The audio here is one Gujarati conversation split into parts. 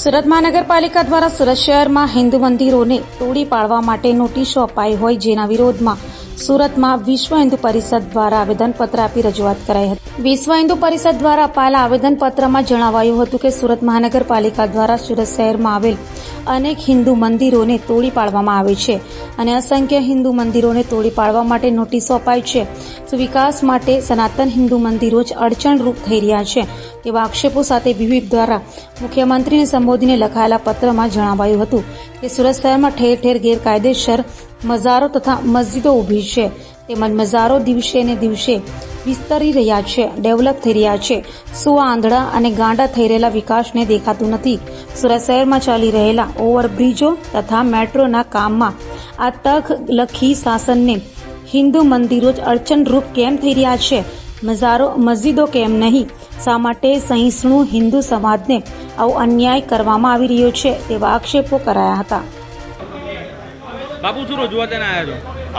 સુરત મહાનગરપાલિકા દ્વારા સુરત શહેરમાં હિન્દુ મંદિરોને તોડી પાડવા માટે નોટિસો અપાઈ હોય જેના વિરોધમાં સુરતમાં વિશ્વ હિન્દુ પરિષદ દ્વારા આવેદનપત્ર આપી રજૂઆત કરાઈ હતી. વિશ્વ હિન્દુ પરિષદ દ્વારા અપાયેલા આવેદનપત્રમાં જણાવાયું હતું કે સુરત મહાનગરપાલિકા દ્વારા સુરત શહેરમાં આવેલ અનેક હિન્દુ મંદિરોને તોડી પાડવામાં આવે છે અને અસંખ્ય હિન્દુ મંદિરોને તોડી પાડવા માટે નોટિસો અપાઈ છે. વિકાસ માટે સનાતન હિન્દુ મંદિરો જ અડચણરૂપ થઈ રહ્યા છે. તેવા આક્ષેપો સાથે વિવિધ દ્વારા મુખ્યમંત્રીને સંબોધીને લખાયેલા પત્રમાં જણાવાયું હતું કે સુરત શહેરમાં ઠેર ઠેર ગેરકાયદેસર મઝારો તથા મસ્જિદો ઊભી છે. તેમજ મઝારો દિવસે ને દિવસે વિસ્તરી રહ્યા છે, ડેવલપ થઈ રહ્યા છે. સુ આંધળા અને ગાંડા થઈ રહેલા વિકાસને દેખાતું નથી. સુરત શહેરમાં ચાલી રહેલા ઓવરબ્રિજો તથા મેટ્રોના કામમાં આ તક લખી શાસનને હિન્દુ મંદિરો જ અડચણરૂપ કેમ થઈ રહ્યા છે? મઝારો, મસ્જિદો કેમ નહીં? શા માટે સહિષ્ણુ હિન્દુ સમાજને આવો અન્યાય કરવામાં આવી રહ્યો છે તેવા આક્ષેપો કરાયા હતા. બાપુ શું રજૂઆત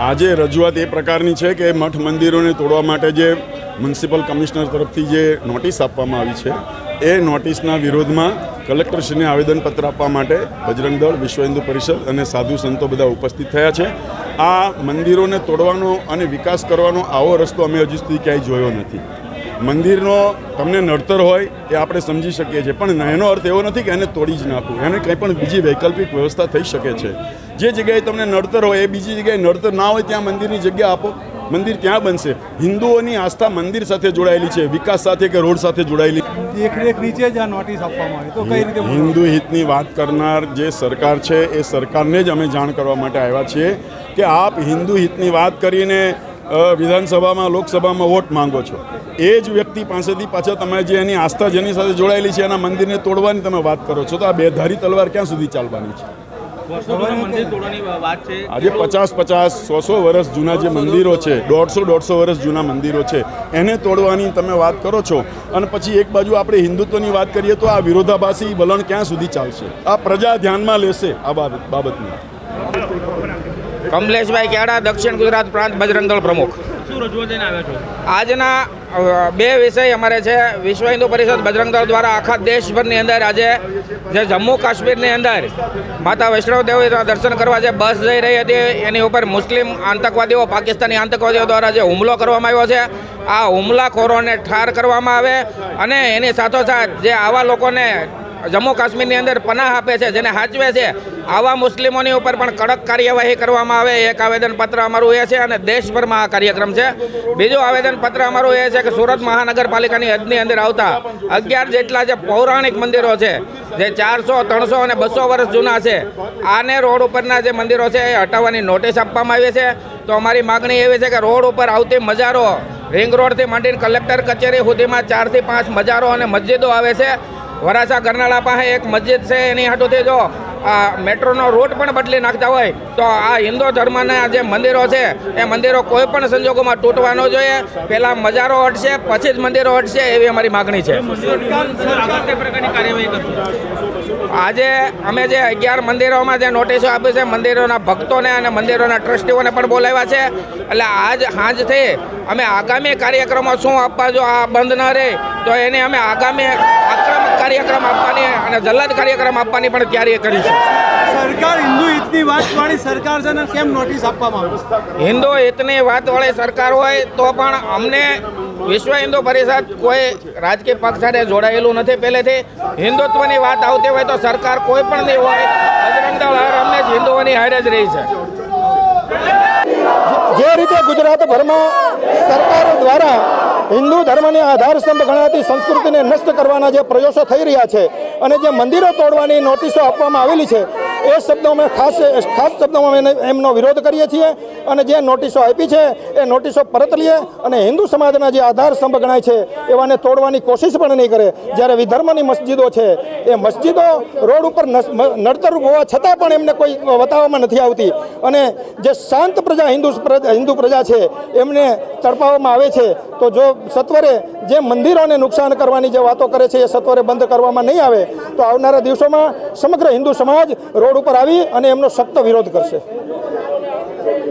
આજે રજૂઆત એ પ્રકારની છે કે મઠ મંદિરોને તોડવા માટે જે મ્યુનિસિપલ કમિશનર તરફથી જે નોટિસ આપવામાં આવી છે એ નોટિસના વિરોધમાં કલેક્ટરશ્રીને આવેદનપત્ર આપવા માટે બજરંગ દળ વિશ્વ હિન્દુ પરિષદ અને સાધુ સંતો બધા ઉપસ્થિત થયા છે. આ મંદિરોને તોડવાનો અને વિકાસ કરવાનો આવો રસ્તો અમે હજી સુધી ક્યાંય જોયો નથી. મંદિરનો તમને નડતર હોય એ આપણે સમજી શકીએ છીએ. પણ એનો અર્થ એવો નથી કે એને તોડી જ નાખવું. એને કંઈ પણ બીજી વૈકલ્પિક વ્યવસ્થા થઈ શકે છે. જે જગ્યાએ તમને નડતર હોય એ બીજી જગ્યાએ નડતર ના હોય ત્યાં મંદિરની જગ્યા આપો. મંદિર ત્યાં બનશે. હિન્દુઓની આસ્થા મંદિર સાથે જોડાયેલી છે વિકાસ સાથે કે રોડ સાથે જોડાયેલી? દેખરેખ નીચે જ આ નોટિસ આપવામાં આવી. તો કઈ રીતે હિન્દુ હિતની વાત કરનાર જે સરકાર છે એ સરકારને જ અમે જાણ કરવા માટે આવ્યા છીએ કે આપ હિન્દુ હિતની વાત કરીને વિધાનસભામાં લોકસભામાં વોટ માંગો છો. એ જ વ્યક્તિ પાસેથી પાછા તમે જે એની આસ્થા જેની સાથે જોડાયેલી છે એના મંદિરને તોડવાની તમે વાત કરો છો તો આ બેધારી તલવાર ક્યાં સુધી ચાલવાની છે. આજે પચાસ પચાસ સો સો વર્ષ જૂના જે મંદિરો છે દોઢસો દોઢસો વર્ષ જૂના મંદિરો છે એને તોડવાની તમે વાત કરો છો. અને પછી એક બાજુ આપણે હિન્દુત્વની વાત કરીએ તો આ વિરોધાભાસી વલણ ક્યાં સુધી ચાલશે? આ પ્રજા ધ્યાનમાં લેશે આ બાબત બાબતને. કમલેશભાઈ કેડા દક્ષિણ ગુજરાત પ્રાંત બજરંગ દળ પ્રમુખ. આજના બે વિષય અમારે છે. વિશ્વ હિન્દુ પરિષદ બજરંગ દળ દ્વારા આખા દેશભરની અંદર આજે જે જમ્મુ કાશ્મીરની અંદર માતા વૈષ્ણવ દેવીના દર્શન કરવા જે બસ જઈ રહી હતી એની ઉપર મુસ્લિમ આતંકવાદીઓ પાકિસ્તાની આતંકવાદીઓ દ્વારા જે હુમલો કરવામાં આવ્યો છે આ હુમલાખોરોને ઠાર કરવામાં આવે અને એની સાથોસાથ જે આવા લોકોને જમ્મુ કાશ્મીરની અંદર પનાહ આપે છે, જેને સાચવે છે. આવા મુસ્લિમોની ઉપર પણ કડક કાર્યવાહી કરવામાં આવે, એક આવેદનપત્ર અમારું એ છે અને દેશભરમાં આ કાર્યક્રમ છે. બીજું આવેદનપત્ર અમારું એ છે કે સુરત મહાનગરપાલિકાની હદની અંદર આવતા અગિયાર જેટલા જે પૌરાણિક મંદિરો છે, જે ચારસો, ત્રણસો અને બસો વર્ષ જૂના છે, આને રોડ ઉપરના જે મંદિરો છે એ હટાવવાની નોટિસ આપવામાં આવી છે. તો અમારી માગણી એવી છે કે રોડ ઉપર આવતી મજારો રિંગ રોડથી માંડીને કલેક્ટર કચેરી સુધીમાં ચારથી પાંચ મજારો અને મસ્જિદો આવે છે. વરાછા ગરનાળા પાસે એક મસ્જિદ છે, એની હાટુથી જો આ મેટ્રોનો રૂટ પણ બદલી નાખતા હોય, તો આ હિન્દુ ધર્મના જે મંદિરો છે, એ મંદિરો કોઈ પણ સંજોગોમાં તૂટવા ન જોઈએ. પહેલાં મજારો હટશે, પછી જ મંદિરો હટશે એવી અમારી માગણી છે. આજે અમે જે અગિયાર મંદિરોમાં જે નોટિસો આપી છે, મંદિરોના ભક્તોને અને મંદિરોના ટ્રસ્ટીઓને પણ બોલાવ્યા છે. એટલે આજ સાંજથી અમે આગામી કાર્યક્રમો શું આપવા જો આ બંધ ન રહે, તો એને અમે આગામી કાર્યક્રમ આપવાની અને જલ્લાદ કાર્યક્રમ આપવાની પણ તૈયારી કરીશું સરકાર હિન્દુ હિતની વાત વાળી સરકાર છે ને કેમ નોટિસ આપવામાં આવી હિન્દુ હિતની વાતવાળી સરકાર હોય તો પણ અમને વિશ્વ હિન્દુ પરિષદ કોઈ રાજકીય પક્ષ સાથે જોડાયેલું નથી. પહેલેથી હિન્દુત્વની વાત આવતી હોય તો સરકાર કોઈ પણ નહીં હોય. બજરંગ દળ હર હંમેશ હિન્દુઓની હારે જ રહી છે. જે રીતે ગુજરાતભરમાં સરકાર દ્વારા હિન્દુ ધર્મને આધારસ્તંભ ગણાતી સંસ્કૃતિને નષ્ટ કરવાના જે પ્રયાસો થઈ રહ્યા છે અને જે મંદિરો તોડવાની નોટિસો આપવામાં આવેલી છે એ શબ્દો અમે ખાસ ખાસ શબ્દોમાં અમે એમનો વિરોધ કરીએ છીએ અને જે નોટિસો આપી છે, એ નોટિસો પરત લઈએ અને હિન્દુ સમાજના જે આધાર સ્તંભ ગણાય છે, એવાને તોડવાની કોશિશ પણ નહીં કરે. જ્યારે વિધર્મની મસ્જિદો છે, એ મસ્જિદો રોડ ઉપર નડતરરૂપ હોવા છતાં પણ એમને કોઈ બતાવવામાં નથી આવતી. અને જે શાંત પ્રજા હિન્દુ હિન્દુ પ્રજા છે, એમને તડપાવવામાં આવે છે, તો જો સત્વરે જે મંદિરોને નુકસાન કરવાની જે વાતો કરે છે, એ સત્વરે બંધ કરવામાં નહીં આવે. તો આવનારા દિવસોમાં સમગ્ર હિન્દુ સમાજ રોડ ઉપર આવી અને એમનો સખ્ત વિરોધ કરશે.